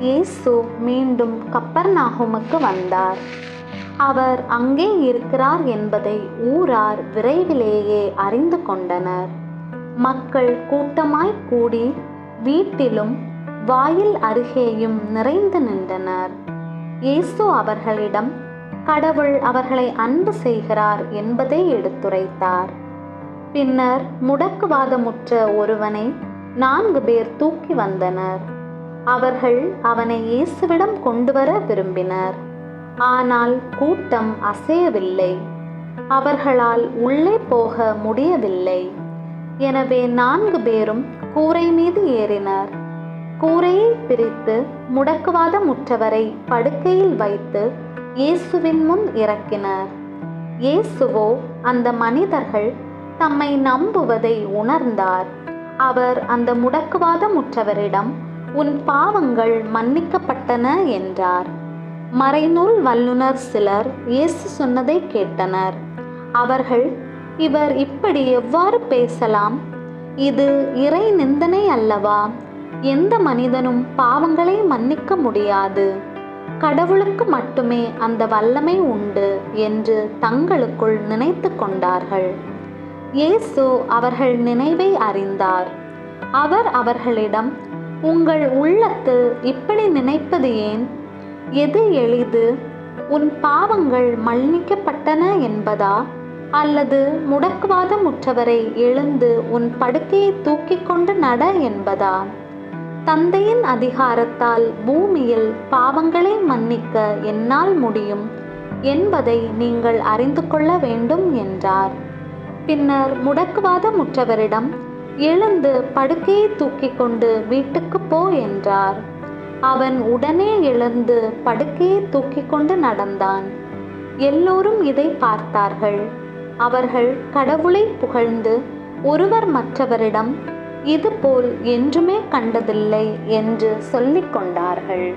இயேசு மீண்டும் கப்பர்நாகுமுக்கு வந்தார். அவர் அங்கே இருக்கிறார் என்பதை ஊரார் விரைவிலேயே அறிந்து கொண்டனர். மக்கள் கூட்டமாய் கூடி வீட்டிலும் வாயில் அருகேயும் நிறைந்து நின்றனர். இயேசு அவர்களிடம் கடவுள் அவர்களை அன்பு செய்கிறார் என்பதை எடுத்துரைத்தார். பின்னர் முடக்குவாதமுற்ற ஒருவனை நான்கு பேர் தூக்கி வந்தனர். அவர்கள் அவனை இயேசுவிடம் கொண்டு வர விரும்பினர். ஆனால் கூட்டம் அசையவில்லை. அவர்களால் உள்ளே போக முடியவில்லை. எனவே நான்கு பேரும் கூரை மீது ஏறினர். கூரையை பிரித்து முடக்குவாதமுற்றவரை படுக்கையில் வைத்து இயேசுவின் முன் இறக்கினர். இயேசுவோ அந்த மனிதர்கள் தம்மை நம்புவதை உணர்ந்தார். அவர் அந்த முடக்குவாதமுற்றவரிடம் உன் பாவங்கள் மன்னிக்கப்பட்டன என்றார். மறைநூல் வல்லுனர் சிலர் இயேசு சொன்னதை கேட்டனர். அவர்கள் இவர் இப்படி எவ்வாறு பேசலாம்? இது இறை நிந்தனை அல்லவா? எந்த மனிதனும் பாவங்களை மன்னிக்க முடியாது. கடவுளுக்கு மட்டுமே அந்த வல்லமை உண்டு என்று தங்களுக்குள் நினைத்து கொண்டார்கள். இயேசு அவர்கள் நினைவை அறிந்தார். அவர் அவர்களிடம் உங்கள் உள்ளத்தில் இப்படி நினைப்பது ஏன்? எது எளிது? உன் பாவங்கள் மன்னிக்கப்பட்டன என்பதா? அல்லது முடக்குவாதம் உற்றவரை எழுந்து உன் படுக்கையை தூக்கிக் கொண்டு நட என்பதா? தந்தையின் அதிகாரத்தால் பூமியில் பாவங்களை மன்னிக்க என்னால் முடியும் என்பதை நீங்கள் அறிந்து கொள்ள வேண்டும் என்றார். பின்னர் முடக்குவாதமுற்றவரிடம் எழுந்து படுக்கையை தூக்கி கொண்டு வீட்டுக்கு போ என்றார். அவன் உடனே எழுந்து படுக்கையை தூக்கி கொண்டு நடந்தான். எல்லோரும் இதை பார்த்தார்கள். அவர்கள் கடவுளை புகழ்ந்து ஒருவர் மற்றவரிடம் இதுபோல் என்றுமே கண்டதில்லை என்று சொல்லிக் கொண்டார்கள்.